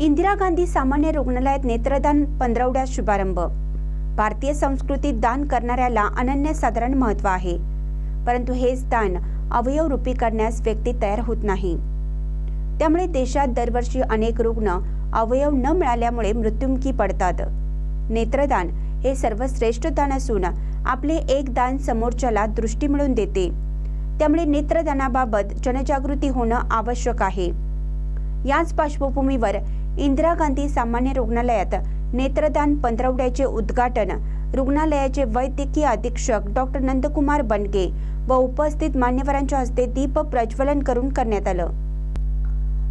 इंदिरा गांधी सामान्य रुग्णालयात नेत्रदान पंधरवड्यात शुभारंभ. भारतीय संस्कृतीत दान करणाऱ्याला अनन्यसाधारण महत्त्व आहे. परंतु हेच दान अवयवरूपी करण्यास व्यक्ती तयार होत नाही. त्यामुळे देशात दरवर्षी अनेक रुग्ण अवयव न मिळाल्यामुळे मृत्युमुखी पडतात. नेत्रदान हे सर्वश्रेष्ठ दान असून आपले एक दान समोरच्याला दृष्टी मिळून देते. त्यामुळे नेत्रदानाबाबत जनजागृती होणं आवश्यक आहे. याच पार्श्वभूमीवर इंदिरा गांधी सामान्य रुग्णालयात नेत्रदान पंधरवड्याचे उद्घाटन. रुग्णालयाचे वैद्यकीय अधीक्षक डॉक्टर नंदकुमार बनगे व उपस्थित मान्यवरांच्या हस्ते दीप प्रज्वलन करून करण्यात आलं.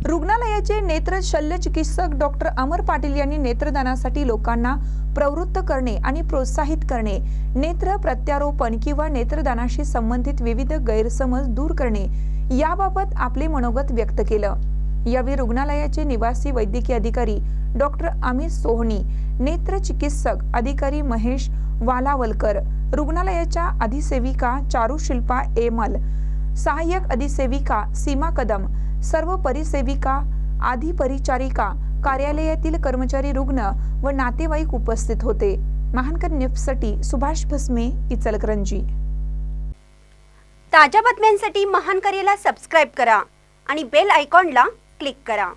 रुग्णालयाचे नेत्र शल्य चिकित्सक डॉक्टर अमर पाटील यांनी नेत्रदानासाठी लोकांना प्रवृत्त करणे आणि प्रोत्साहित करणे नेत्र प्रत्यारोपण किंवा नेत्रदानाशी संबंधित विविध गैरसमज दूर करणे याबाबत आपले मनोगत व्यक्त केलं. यावेळी रुग्णालयाचे निवासी वैद्यकीय अधिकारी डॉक्टर अमित सोहनी नेत्र चिकित्सक अधिकारी महेश वालावलकर रुग्णालयाच्या अधिसेविका चारुशिल्पा एमल सहाय्यक अधिसेविका सीमा कदम सर्व परिसेविका आधी परिचारिका कार्यालयातील कर्मचारी रुग्ण व नातेवाईक उपस्थित होते. महानकर न्यूजसाठी सुभाष भस्मे इचलकरंजी. ताज्या बातम्यांसाठी महानकरेला सबस्क्राईब करा आणि बेल आयकॉनला क्लिक करा.